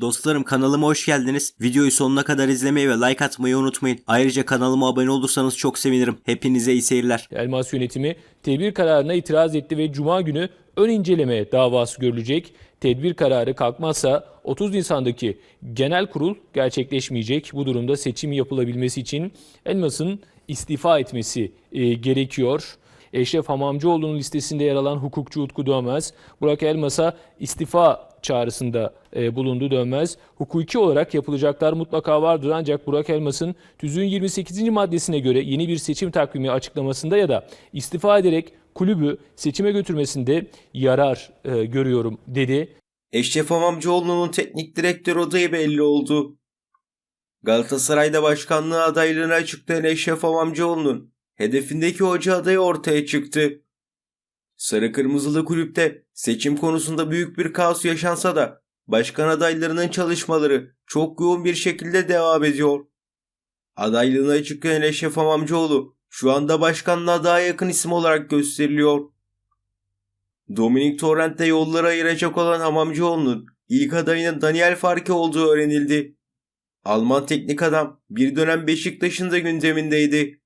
Dostlarım kanalıma hoş geldiniz. Videoyu sonuna kadar izlemeyi ve like atmayı unutmayın. Ayrıca kanalıma abone olursanız çok sevinirim. Hepinize iyi seyirler. Elmas yönetimi tedbir kararına itiraz etti ve Cuma günü ön inceleme davası görülecek. Tedbir kararı kalkmazsa 30 Nisan'daki genel kurul gerçekleşmeyecek. Bu durumda seçim yapılabilmesi için Elmas'ın istifa etmesi e, gerekiyor. Eşref Hamamcıoğlu'nun listesinde yer alan hukukçu Utku Dönmez, Burak Elmas'a istifa çağrısında e, bulundu Dönmez. Hukuki olarak yapılacaklar mutlaka vardır ancak Burak Elmas'ın tüzüğün 28. maddesine göre yeni bir seçim takvimi açıklamasında ya da istifa ederek kulübü seçime götürmesinde yarar e, görüyorum dedi. Eşref Hamamcıoğlu'nun teknik direktör adayı belli oldu. Galatasaray'da başkanlığı adaylığını açıklayan Eşref Hamamcıoğlu'nun hedefindeki hoca adayı ortaya çıktı. Sarı Kırmızılı kulüpte seçim konusunda büyük bir kaos yaşansa da başkan adaylarının çalışmaları çok yoğun bir şekilde devam ediyor. Adaylığını açıklayan Eşref Hamamcıoğlu şu anda başkanlığa daha yakın isim olarak gösteriliyor. Dominik Torrent'le yolları ayıracak olan Hamamcıoğlu'nun ilk adayının Daniel Farke olduğu öğrenildi. Alman teknik adam bir dönem Beşiktaş'ın da gündemindeydi.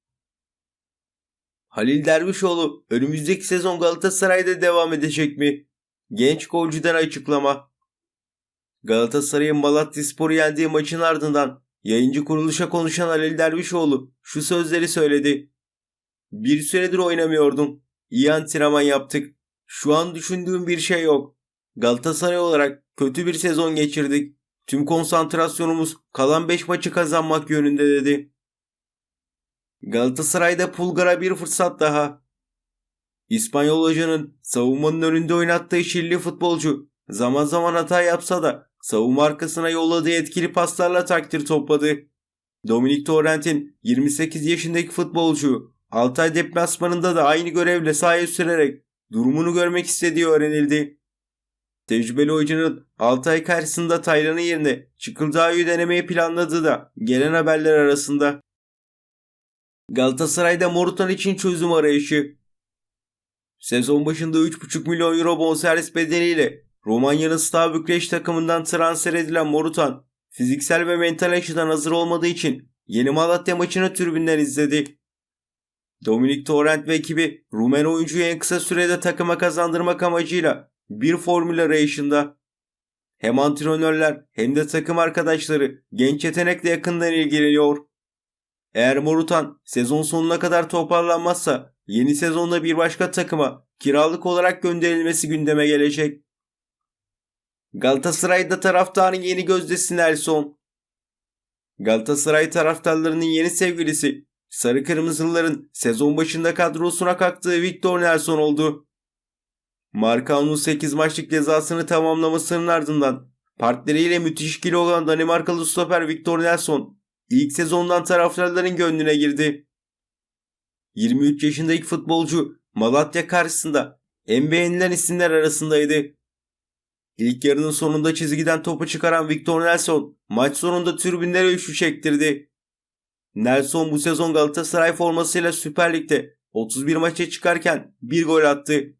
Halil Dervişoğlu önümüzdeki sezon Galatasaray'da devam edecek mi? Genç golcüden açıklama. Galatasaray'ın Malatyaspor'u yendiği maçın ardından yayıncı kuruluşa konuşan Halil Dervişoğlu şu sözleri söyledi. Bir süredir oynamıyordum. İyi antrenman yaptık. Şu an düşündüğüm bir şey yok. Galatasaray olarak kötü bir sezon geçirdik. Tüm konsantrasyonumuz kalan 5 maçı kazanmak yönünde dedi. Galatasaray'da Pulgar'a bir fırsat daha. İspanyol hocanın savunmanın önünde oynattığı şilli futbolcu zaman zaman hata yapsa da savunma arkasına yolladığı etkili paslarla takdir topladı. Dominik Torrent'in 28 yaşındaki futbolcu Altay deplasmanında da aynı görevle sahaya sürerek durumunu görmek istediği öğrenildi. Tecrübeli hocanın 6 ay karşısında Taylan'ın yerine Çıkıldağ'ı denemeyi planladığı da gelen haberler arasında. Galatasaray'da Morutan için çözüm arayışı. Sezon başında 3,5 milyon euro bonservis bedeliyle Romanya'nın Stav Bükreş takımından transfer edilen Morutan, fiziksel ve mental açıdan hazır olmadığı için yeni Malatya maçını tribünden izledi. Dominik Torrent ve ekibi Rumen oyuncuyu en kısa sürede takıma kazandırmak amacıyla bir formül arayışında. Hem antrenörler hem de takım arkadaşları genç yetenekle yakından ilgileniyor. Eğer Morutan sezon sonuna kadar toparlanmazsa yeni sezonda bir başka takıma kiralık olarak gönderilmesi gündeme gelecek. Galatasaray'da taraftarın yeni gözdesi Nelson. Galatasaray taraftarlarının yeni sevgilisi Sarı Kırmızılıların sezon başında kadrosuna kalktığı Victor Nelson oldu. Markao'nun 8 maçlık cezasını tamamlamasının ardından partneriyle müthiş kilo olan Danimarkalı stoper Victor Nelson ilk sezondan taraftarların gönlüne girdi. 23 yaşındaki futbolcu Malatya karşısında en beğenilen isimler arasındaydı. İlk yarının sonunda çizgiden topu çıkaran Victor Nelson maç sonunda tribünlere üçlü çektirdi. Nelson bu sezon Galatasaray formasıyla Süper Lig'de 31 maça çıkarken bir gol attı.